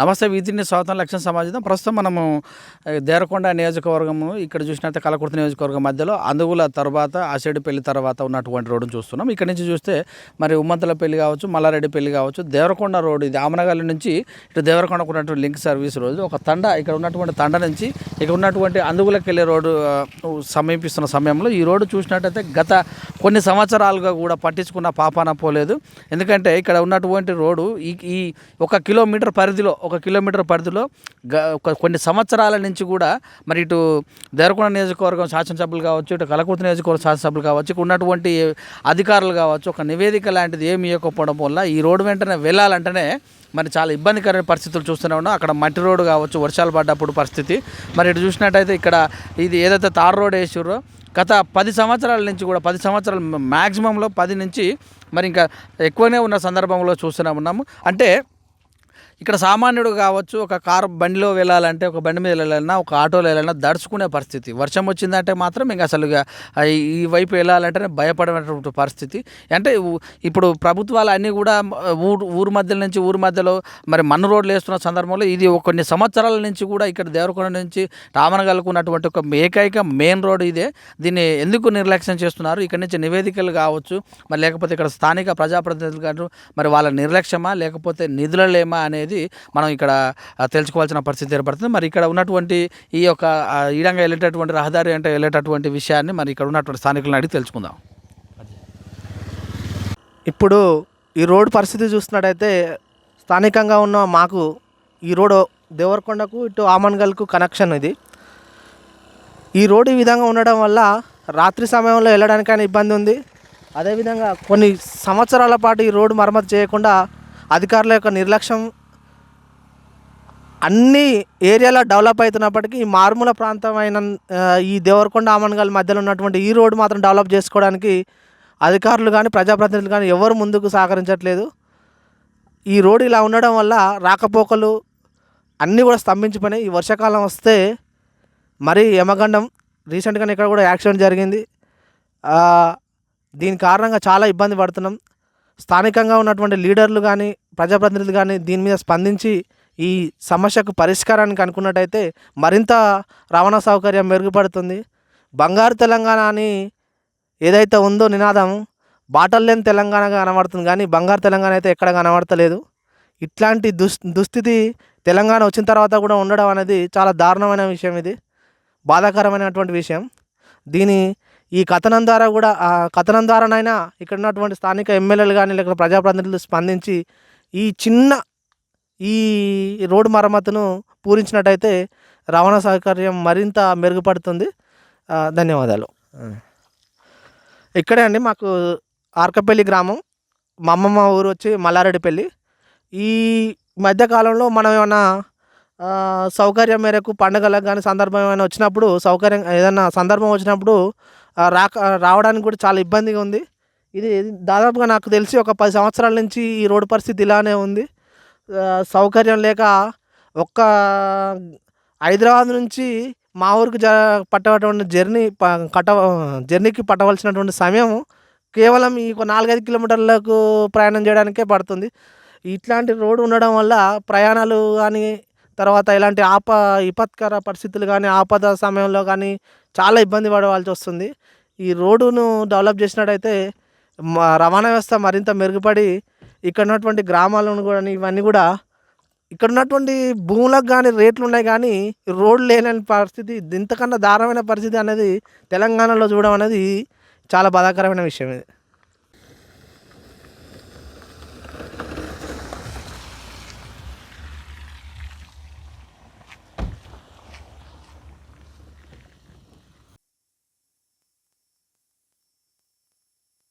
నమస్తే వీధిని స్వాతంత్ర లక్ష్యం సమాజం. ప్రస్తుతం మనము దేరకొండ దేవరకొండ నియోజకవర్గము ఇక్కడ చూసినట్టే కలకుర్తి నియోజకవర్గం మధ్యలో అందుగుల తర్వాత ఆషేడుపల్లి తర్వాత ఉన్నటువంటి రోడ్డును చూస్తున్నాం. ఇక్కడ నుంచి చూస్తే మరి ఉమ్మంతల పెళ్ళి కావచ్చు మల్లారెడ్డి పెళ్ళి కావచ్చు దేవరకొండ రోడ్డు ఇది. ఆమనగల్లి నుంచి ఇటు దేవరకొండకు ఉన్నటువంటి లింక్ సర్వీస్ రోజు ఒక తండ ఇక్కడ ఉన్నటువంటి తండ నుంచి ఇక్కడ ఉన్నటువంటి అందుగులకు వెళ్ళే రోడ్డు సమీపిస్తున్న సమయంలో ఈ రోడ్డు చూసినట్టయితే గత కొన్ని సంవత్సరాలుగా కూడా పట్టించుకున్న పాపాన పోలేదు. ఎందుకంటే ఇక్కడ ఉన్నటువంటి రోడ్డు ఈ ఈ ఒక కిలోమీటర్ పరిధిలో ఒక కిలోమీటర్ పరిధిలో గ కొన్ని సంవత్సరాల నుంచి కూడా మరి ఇటు దేవరకొండ నియోజకవర్గం శాసనసభ్యులు కావచ్చు ఇటు కలకుర్తి నియోజకవర్గం శాసనసభ్యులు కావచ్చు ఇక్కడ ఉన్నటువంటి అధికారులు కావచ్చు ఒక నివేదిక లాంటిది ఏమి ఇవ్వకపోవడం వల్ల ఈ రోడ్డు వెంటనే వెళ్ళాలంటేనే మరి చాలా ఇబ్బందికరమైన పరిస్థితులు చూస్తూనే ఉన్నాం. అక్కడ మట్టి రోడ్డు కావచ్చు వర్షాలు పడ్డప్పుడు పరిస్థితి. మరి ఇటు చూసినట్టయితే ఇక్కడ ఇది ఏదైతే తార్ రోడ్ వేసారో గత పది సంవత్సరాల నుంచి కూడా పది సంవత్సరాలు మ్యాక్సిమంలో పది నుంచి మరి ఇంకా ఎక్కువనే ఉన్న సందర్భంలో చూస్తూనే ఉన్నాము. అంటే ఇక్కడ సామాన్యుడు కావచ్చు ఒక కారు బండిలో వెళ్ళాలంటే ఒక బండి మీద వెళ్ళాలన్నా ఒక ఆటోలో వెళ్ళాలన్నా దడుచుకునే పరిస్థితి. వర్షం వచ్చిందంటే మాత్రం ఇంకా అసలు ఇక ఈ వైపు వెళ్ళాలంటేనే భయపడేటువంటి పరిస్థితి. అంటే ఇప్పుడు ప్రభుత్వాలు అన్నీ కూడా ఊరు ఊరు మధ్యలో నుంచి ఊరు మధ్యలో మరి మన్ను రోడ్లు వేస్తున్న సందర్భంలో ఇది కొన్ని సంవత్సరాల నుంచి కూడా ఇక్కడ దేవరకొండ నుంచి రామనగల్కు ఉన్నటువంటి ఒక ఏకైక మెయిన్ రోడ్ ఇదే. దీన్ని ఎందుకు నిర్లక్ష్యం చేస్తున్నారు? ఇక్కడ నుంచి నివేదికలు కావచ్చు మరి లేకపోతే ఇక్కడ స్థానిక ప్రజాప్రతినిధులు గారు మరి వాళ్ళ నిర్లక్ష్యమా? లేకపోతే నిధులలేమా అనేది మనం ఇక్కడ తెలుసుకోవాల్సిన పరిస్థితి ఏర్పడుతుంది. మరి ఇక్కడ ఉన్నటువంటి ఈ యొక్క ఈడంగా వెళ్ళేటటువంటి రహదారి అంటే వెళ్ళేటటువంటి విషయాన్ని మరి ఇక్కడ ఉన్నటువంటి స్థానికులను అడిగి తెలుసుకుందాం. ఇప్పుడు ఈ రోడ్ పరిస్థితి చూస్తున్నట్టయితే స్థానికంగా ఉన్న మాకు ఈ రోడ్ దేవరకొండకు ఇటు ఆమన్గల్కు కనెక్షన్ ఇది. ఈ రోడ్ ఈ విధంగా ఉండడం వల్ల రాత్రి సమయంలో వెళ్ళడానికైనా ఇబ్బంది ఉంది. అదేవిధంగా కొన్ని సంవత్సరాల పాటు ఈ రోడ్డు మరమ్మతు చేయకుండా అధికారుల యొక్క నిర్లక్ష్యం అన్ని ఏరియాలో డెవలప్ అవుతున్నప్పటికీ ఈ మారుమూల ప్రాంతమైన అయిన ఈ దేవరకొండ ఆమన్గల్ మధ్యలో ఉన్నటువంటి ఈ రోడ్డు మాత్రం డెవలప్ చేసుకోవడానికి అధికారులు కానీ ప్రజాప్రతినిధులు కానీ ఎవరు ముందుకు సహకరించట్లేదు. ఈ రోడ్డు ఇలా ఉండడం వల్ల రాకపోకలు అన్నీ కూడా స్తంభించిపోయినాయి. ఈ వర్షాకాలం వస్తే మరీ యమగండం రీసెంట్గానే ఇక్కడ కూడా యాక్సిడెంట్ జరిగింది. దీని కారణంగా చాలా ఇబ్బంది పడుతున్నాం. స్థానికంగా ఉన్నటువంటి లీడర్లు కానీ ప్రజాప్రతినిధులు కానీ దీని మీద స్పందించి ఈ సమస్యకు పరిష్కారానికి అనుకున్నట్టయితే మరింత రవాణా సౌకర్యం మెరుగుపడుతుంది. బంగారు తెలంగాణ అని ఏదైతే ఉందో నినాదం బాటల్ లేని తెలంగాణగా కనబడుతుంది కానీ బంగారు తెలంగాణ అయితే ఎక్కడ కనబడతలేదు. ఇట్లాంటి దుస్ దుస్థితి తెలంగాణ వచ్చిన తర్వాత కూడా ఉండడం అనేది చాలా దారుణమైన విషయం ఇది. బాధాకరమైనటువంటి విషయం. దీని ఈ కథనం ద్వారా కూడా ఆ కథనం ద్వారానైనా ఇక్కడ ఉన్నటువంటి స్థానిక ఎమ్మెల్యేలు కానీ లేకపోతే ప్రజాప్రతినిధులు స్పందించి ఈ చిన్న ఈ రోడ్డు మరమ్మతును పూరించినట్టయితే రవాణా సౌకర్యం మరింత మెరుగుపడుతుంది. ధన్యవాదాలు. ఇక్కడే అండి మాకు ఆర్కపల్లి గ్రామం. మా అమ్మమ్మ ఊరు వచ్చి మల్లారెడ్డిపల్లి. ఈ మధ్యకాలంలో మనం ఏమైనా సౌకర్యం మేరకు పండుగలకు కానీ సందర్భం ఏమైనా వచ్చినప్పుడు సౌకర్యం ఏదైనా సందర్భం వచ్చినప్పుడు రాక రావడానికి కూడా చాలా ఇబ్బందిగా ఉంది. ఇది దాదాపుగా నాకు తెలిసి ఒక పది సంవత్సరాల నుంచి ఈ రోడ్డు పరిస్థితి ఇలానే ఉంది. సౌకర్యం లేక ఒక్క హైదరాబాద్ నుంచి మా ఊరికి జ పట్టేటువంటి జర్నీ ప కట్ట జర్నీకి పట్టవలసినటువంటి సమయం కేవలం ఈ నాలుగైదు కిలోమీటర్లకు ప్రయాణం చేయడానికే పడుతుంది. ఇట్లాంటి రోడ్డు ఉండడం వల్ల ప్రయాణాలు కానీ తర్వాత ఇలాంటి ఆప విపత్కర పరిస్థితులు కానీ ఆపద సమయంలో కానీ చాలా ఇబ్బంది పడవలసి వస్తుంది. ఈ రోడ్డును డెవలప్ చేసినట్టయితే మా రవాణా వ్యవస్థ మరింత మెరుగుపడి ఇక్కడ ఉన్నటువంటి గ్రామాలను కూడా ఇవన్నీ కూడా ఇక్కడ ఉన్నటువంటి భూములకు కానీ రేట్లు ఉన్నాయి కానీ రోడ్లు లేని పరిస్థితి ఇంతకన్నా దారుణమైన పరిస్థితి అనేది తెలంగాణలో చూడడం అనేది చాలా బాధాకరమైన విషయం ఇది.